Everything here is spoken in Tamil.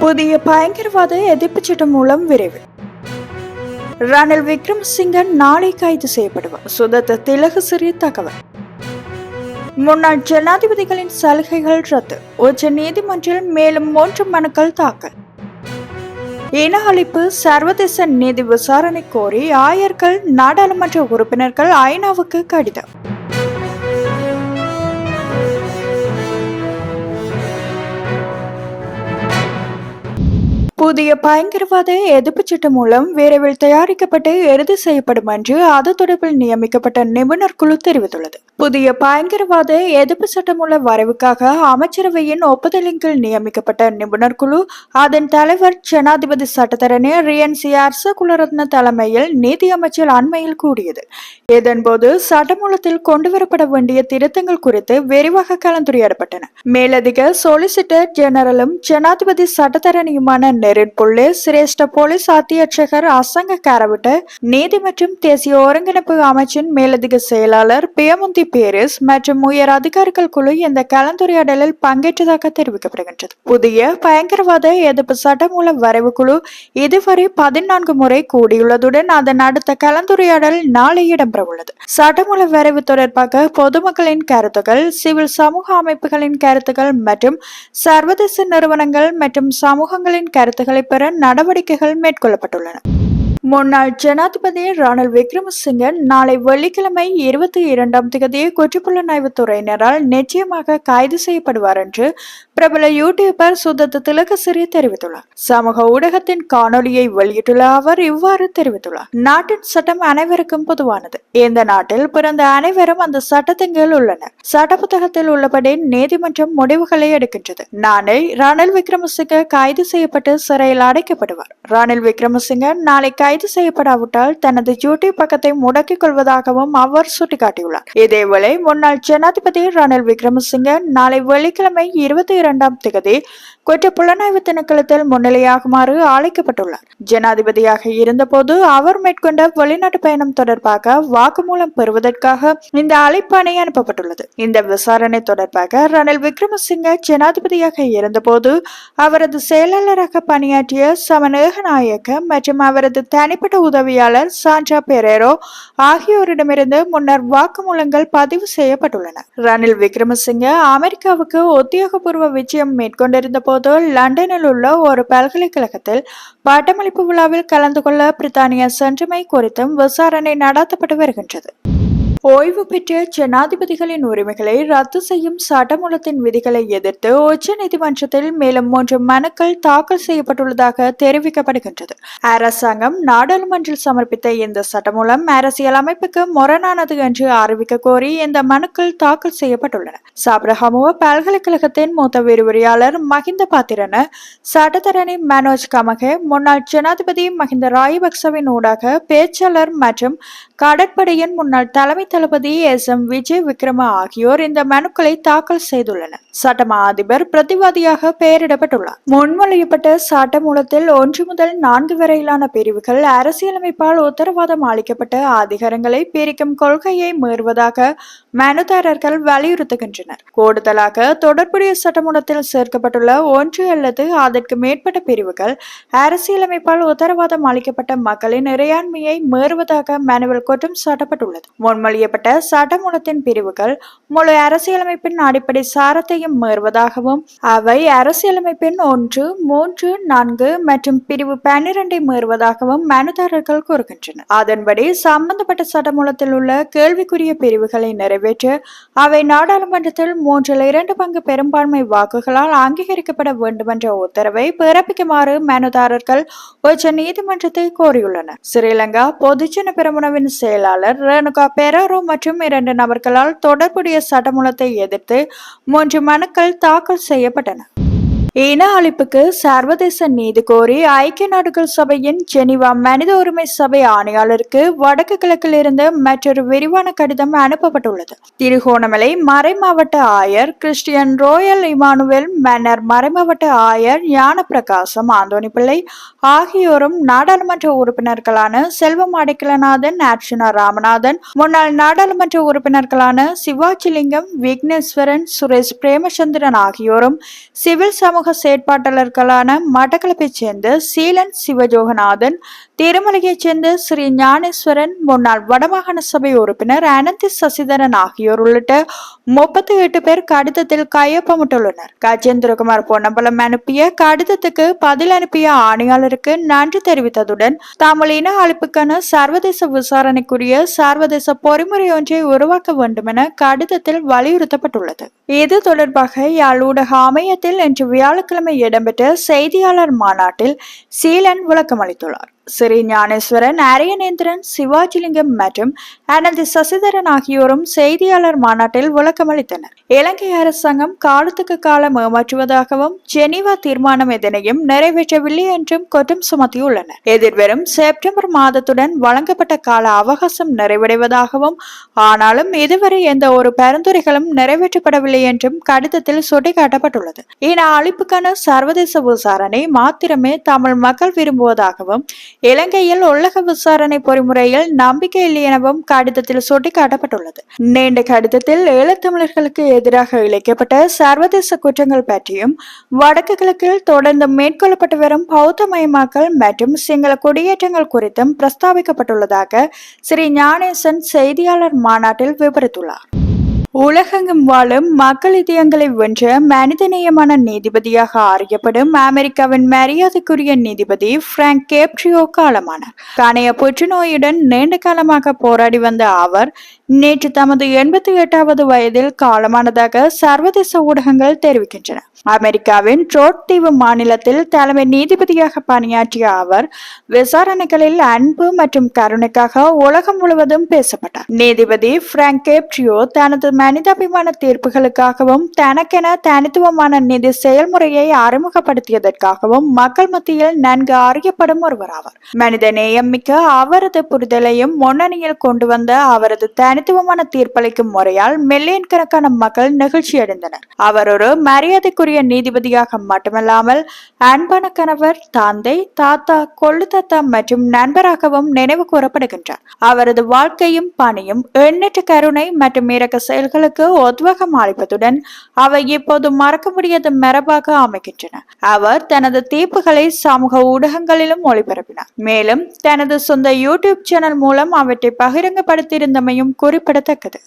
புதிய பயங்கரவாத எதிர்ப்பு சட்டம் மூலம் விரைவு ரணில் விக்ரமசிங்க நாளை கைது செய்யப்படுவார். சுதத்த திலக சிறிய தகவல். முன்னாள் ஜனாதிபதிகளின் சலுகைகள் ரத்து. உச்ச நீதிமன்றில் மேலும் மூன்று மனுக்கள் தாக்கல். இன அழிப்பு சர்வதேச நீதி விசாரணை கோரி ஆயர்கள் நாடாளுமன்ற உறுப்பினர்கள் ஐநாவுக்கு கடிதம். புதிய பயங்கரவாத எதிர்ப்பு சட்டம் மூலம் விரைவில் தயாரிக்கப்பட்டு இறுதி செய்யப்படும் என்று அது தொடர்பில் நியமிக்கப்பட்ட நிபுணர் குழு தெரிவித்துள்ளது. புதிய பயங்கரவாத எதிர்ப்பு சட்டமூல வரைவுக்காக அமைச்சரவையின் ஒப்புதலின் கீழ் நியமிக்கப்பட்ட நிபுணர் குழு அதன் தலைவர் ஜனாதிபதி சட்டத்தரணி ரியன் சி. குலரத்ன தலைமையில் நீதி அமைச்சர் அண்மையில் கூடியது. இதன்போது சட்டமூலத்தில் கொண்டுவரப்பட வேண்டிய திருத்தங்கள் குறித்து விரிவாக கலந்துரையாடப்பட்டன. மேலதிக சொலிசிட்டர் ஜெனரலும் ஜனாதிபதி சட்டத்தரணியுமான நெரு நெரின் புள்ளே சிரேஷ்ட போலீஸ் அத்தியட்சகர் அசங்க காரவிட்ட நீதி மற்றும் தேசிய ஒருங்கிணைப்பு அமைச்சின் மேலதிக செயலாளர் பியமுந்தி பேரிஸ் மற்றும் உயர் அதிகாரிகள் குழு இந்த கலந்துரையாடலில் பங்கேற்றதாக தெரிவிக்கப்படுகின்றது. புதிய பயங்கரவாத எதிர்ப்பு சட்டமூல வரைவு குழு இதுவரை பதினான்கு முறை கூடியுள்ளதுடன் அதன் அடுத்த கலந்துரையாடல் நாளை இடம்பெறவுள்ளது. சட்டமூல வரைவு தொடர்பாக பொதுமக்களின் கருத்துக்கள் சிவில் சமூக அமைப்புகளின் கருத்துக்கள் மற்றும் சர்வதேச நிறுவனங்கள் மற்றும் சமூகங்களின் கருத்துக்கள் பெற நடவடிக்கைகள் மேற்கொள்ளப்பட்டுள்ளன. முன்னாள் ஜனாதிபதி ரணில் விக்ரமசிங்க நாளை வெள்ளிக்கிழமை இருபத்தி இரண்டாம் தேதி குற்றப்புலனாய்வு துறையினரால் நிச்சயமாக கைது செய்யப்படுவார் என்று பிரபல யூடியூபர் சுதத்த திலகசிறி தெரிவித்துள்ளார். சமூக ஊடகத்தின் காணொலியை வெளியிட்டுள்ள அவர் இவ்வாறு தெரிவித்துள்ளார். நாட்டின் சட்டம் அனைவருக்கும் பொதுவானது. இந்த நாட்டில் பிறந்த அனைவரும் அந்த சட்டத்தின் கீழ் உள்ளனர். சட்ட புத்தகத்தில் உள்ளபடி நீதிமன்றம் முடிவுகளை எடுக்கின்றது. நாளை ரணில் விக்ரமசிங்க கைது செய்யப்பட்டு சிறையில் அடைக்கப்படுவார். ரணில் விக்ரமசிங்க நாளை கைது செய்யப்படாவிட்டால் தனது ஜூட்டி பக்கத்தை முடக்கிக் கொள்வதாகவும் அவர் சுட்டிக்காட்டியுள்ளார். இதேவேளை முன்னாள் ஜனாதிபதி ரணில் விக்ரமசிங்க நாளை வெள்ளிக்கிழமை இருபத்தி இரண்டாம் தேதி குற்ற புலனாய்வு திணைக்களத்தில் முன்னிலையாகுமாறு அழைக்கப்பட்டுள்ளார். ஜனாதிபதியாக இருந்தபோது அவர் மேற்கொண்ட வெளிநாட்டு பயணம் தொடர்பாக வாக்குமூலம் பெறுவதற்காக இந்த அழைப்பாணை அனுப்பப்பட்டுள்ளது. இந்த விசாரணை தொடர்பாக ரணில் விக்ரமசிங்க ஜனாதிபதியாக இருந்தபோது அவரது செயலாளராக பணியாற்றிய சமநேகநாயக்க மற்றும் அவரது தனிப்பட்ட உதவியாளர் சாண்டா பெரேரோ ஆகியோரிடமிருந்து முன்னர் வாக்குமூலங்கள் பதிவு செய்யப்பட்டுள்ளன. ரணில் விக்ரமசிங்க அமெரிக்காவுக்கு உத்தியோகபூர்வ விஜயம் மேற்கொண்டிருந்த போது லண்டனில் உள்ள ஒரு பல்கலைக்கழகத்தில் பட்டமளிப்பு விழாவில் கலந்து கொள்ள பிரித்தானியா சென்றமை குறித்தும் விசாரணை நடத்தப்பட்டு வருகின்றது. ஓய்வு பெற்ற ஜனாதிபதிகளின் உரிமைகளை ரத்து செய்யும் சட்டமூலத்தின் விதிகளை எதிர்த்து உச்ச நீதிமன்றத்தில் மேலும் மூன்று மனுக்கள் தாக்கல் செய்யப்பட்டுள்ளதாக தெரிவிக்கப்படுகின்றது. அரசாங்கம் நாடாளுமன்றில் சமர்ப்பித்த இந்த சட்டமூலம் அரசியல் அமைப்புக்கு முரணானது என்று அறிவிக்க கோரி இந்த மனுக்கள் தாக்கல் செய்யப்பட்டுள்ளன. சாப்ரஹமுவ பல்கலைக்கழகத்தின் மூத்த விரிவுரையாளர் மஹிந்த பாத்திரன சட்டத்தரணி மனோஜ் கமகே முன்னாள் ஜனாதிபதி மஹிந்த ராயபக்சவின் ஊடாக பேச்சாளர் மற்றும் கடற்படையின் முன்னாள் தலைமை தளபதி எஸ். எம். விஜய் விக்ரம ஆகியோர் இந்த மனுக்களை தாக்கல் செய்துள்ளனர். சட்டமா அதிபர் பிரதிவாதியாக பெயரிடப்பட்டுள்ளார். முன்மொழியப்பட்ட சட்டமூலத்தில் ஒன்று முதல் நான்கு வரையிலான பிரிவுகள் அரசியலமைப்பால் உத்தரவாதம் அளிக்கப்பட்ட அதிகாரங்களை பிரிக்கும் கொள்கையை மீறுவதாக மனுதாரர்கள் வலியுறுத்துகின்றனர். கூடுதலாக தொடர்புடைய சட்டமூலத்தில் சேர்க்கப்பட்டுள்ள ஒன்று அல்லது அதற்கு மேற்பட்ட பிரிவுகள் அரசியலமைப்பால் உத்தரவாதம் அளிக்கப்பட்ட மக்களின் இறையாண்மையை மீறுவதாக மனுவில் குற்றம் சாட்டப்பட்டுள்ளது. முன்மொழியப்பட்ட சட்டமூலத்தின் பிரிவுகள் முழு அரசியலமைப்பின் அடிப்படை சாரத்தையும் மீறுவதாகவும் அவை அரசியலமைப்பின் ஒன்று மூன்று நான்கு மற்றும் பிரிவு பன்னிரண்டை மீறுவதாகவும் மனுதாரர்கள் கூறுகின்றனர். அதன்படி சம்பந்தப்பட்ட சட்டமூலத்தில் உள்ள கேள்விக்குரிய பிரிவுகளை நிறைவேற்ற அவை நாடாளுமன்றத்தில் மூன்றில் இரண்டு பங்கு பெரும்பான்மை வாக்குகளால் அங்கீகரிக்கப்பட வேண்டுமென்ற உத்தரவை பிறப்பிக்குமாறு மனுதாரர்கள் உச்ச நீதிமன்றத்தை கோரியுள்ளனர். ஸ்ரீலங்கா பொதுஜன பெரமுனவின் செயலாளர் ரேணுகா பெராரோ மற்றும் இரண்டு நபர்களால் தொடர்புடைய சட்டமூலத்தை எதிர்த்து மூன்று மனுக்கள் தாக்கல் செய்யப்பட்டன. இன அழிப்புக்கு சர்வதேச நீதி கோரி ஐக்கிய நாடுகள் சபையின் ஜெனிவா மனித உரிமை சபை ஆணையாளருக்கு வடக்கு கிழக்கில் இருந்து மற்றொரு விரிவான கடிதம் அனுப்பப்பட்டுள்ளது. திருகோணமலை மறைமாவட்ட ஆயர் கிறிஸ்டியன் ரோயல் இமானுவேல் மன்னர் மறைமாவட்ட ஆயர் ஞான பிரகாசம் ஆந்தோனி பிள்ளை ஆகியோரும் நாடாளுமன்ற உறுப்பினர்களான செல்வம் அடைக்கலநாதன் அர்ச்சனா ராமநாதன் முன்னாள் நாடாளுமன்ற உறுப்பினர்களான சிவாஜிலிங்கம் விக்னேஸ்வரன் சுரேஷ் பிரேமச்சந்திரன் ஆகியோரும் சிவில் சமூக செயற்பாட்டாளர்களான மட்டக்களப்பைச் சேர்ந்த சீலன் சிவஜோகநாதன் திருமலையைச் சேர்ந்த ஸ்ரீ ஞானேஸ்வரன் முன்னாள் வடமாகாண சபை உறுப்பினர் அனந்தி சசிதரன் ஆகியோர் உள்ளிட்ட முப்பத்தி எட்டு பேர் கடிதத்தில் கையொப்பமிட்டுள்ளனர். கஜேந்திரகுமார் பொன்னம்பலம் அனுப்பிய கடிதத்துக்கு பதில் அனுப்பிய ஆணையாளருக்கு நன்றி தெரிவித்ததுடன் தமிழ் இன அழிப்புக்கான சர்வதேச விசாரணைக்குரிய சர்வதேச பொறிமுறை ஒன்றை உருவாக்க வேண்டும் என கடிதத்தில் வலியுறுத்தப்பட்டுள்ளது. இது தொடர்பாக யாழ் ஊடக அமையத்தில் இன்று வியாழக்கிழமை இடம்பெற்ற செய்தியாளர் மாநாட்டில் சீலன் விளக்கமளித்துள்ளார். ஸ்ரீ ஞானேஸ்வரன் அரியநேந்திரன் சிவாஜிலிங்கம் மற்றும் அனந்தி சசிதரன் ஆகியோரும் செய்தியாளர் மாநாட்டில் விளக்கமளித்தனர். இலங்கை அரசாங்கம் காலத்துக்கு காலம் ஏமாற்றுவதாகவும் ஜெனீவா தீர்மானம் எதனையும் நிறைவேற்றவில்லை என்றும் குற்றம் சுமத்தியுள்ளனர். எதிர்வரும் செப்டம்பர் மாதத்துடன் வழங்கப்பட்ட கால அவகாசம் நிறைவடைவதாகவும் ஆனாலும் இதுவரை எந்த ஒரு பரிந்துரைகளும் நிறைவேற்றப்படவில்லை என்றும் கடிதத்தில் சுட்டிக்காட்டப்பட்டுள்ளது. இன அழிப்புக்கான சர்வதேச விசாரணை மாத்திரமே தமிழ் மக்கள் விரும்புவதாகவும் இலங்கையில் உலக விசாரணை பொறிமுறையில் நம்பிக்கை இல்லை எனவும் கடிதத்தில் சுட்டிக்காட்டப்பட்டுள்ளது. நீண்ட கடிதத்தில் ஈழத்தமிழர்களுக்கு எதிராக இழைக்கப்பட்ட சர்வதேச குற்றங்கள் பற்றியும் வடக்கு கிழக்கில் தொடர்ந்து மேற்கொள்ளப்பட்டு வரும் பௌத்தமயமாக்கல் மற்றும் சிங்கள குடியேற்றங்கள் குறித்தும் பிரஸ்தாபிக்கப்பட்டுள்ளதாக ஸ்ரீ ஞானேசன் செய்தியாளர் மாநாட்டில் விவரித்துள்ளார். உலகெங்கும் வாழும் மக்கள் இதயங்களை வென்ற மனிதநேயமான நீதிபதியாக அறியப்படும் அமெரிக்காவின் மரியாதைக்குரிய நீதிபதி பிராங்க் கேப்ட்ரியோ காலமானார். கணைய புற்றுநோயுடன் நீண்ட காலமாக போராடி வந்த அவர் நேற்று தமது எண்பத்தி எட்டாவது வயதில் காலமானதாக சர்வதேச ஊடகங்கள் தெரிவிக்கின்றன. அமெரிக்காவின் ட்ரோட் தீவு மாநிலத்தில் தலைமை நீதிபதியாக பணியாற்றிய அவர் விசாரணைகளில் அன்பு மற்றும் கருணைக்காக உலகம் முழுவதும் பேசப்பட்டார். நீதிபதி பிராங்க் கேப்ட்ரியோ தனது மனிதாபிமான தீர்ப்புகளுக்காகவும் தனக்கென தனித்துவமான நிதி செயல்முறையை அறிமுகப்படுத்தியதற்காகவும் மக்கள் மத்தியில் நன்கு அறியப்படும் ஒருவராவார் மனித நேயம் மிக்க அவரது புரிதலையும் முன்னணியில் கொண்டு வந்த அவரது தனித்துவமான தீர்ப்பளிக்கும் முறையால் மில்லியன் கணக்கான மக்கள் நெகிழ்ச்சியடைந்தனர் அவர் ஒரு மரியாதைக்குரிய நீதிபதியாக மட்டுமல்லாமல் அன்பான கணவர் தந்தை தாத்தா கொள்ளு தாத்தா மற்றும் நண்பராகவும் நினைவு கூறப்படுகின்றார். அவரது வாழ்க்கையும் பணியும் எண்ணற்ற கருணை மற்றும் இறக்க செயல் அவர்களுக்கு உத்வேகம் அளிப்பதுடன் அவை இப்போது மறக்க முடியாத மரபாக அமைகின்றன. அவர் தனது தீர்ப்புகளை சமூக ஊடகங்களிலும் ஒளிபரப்பினார். மேலும் தனது சொந்த யூடியூப் சேனல் மூலம் அவற்றை பகிரங்கப்படுத்தியிருந்தமையும் குறிப்பிடத்தக்கது.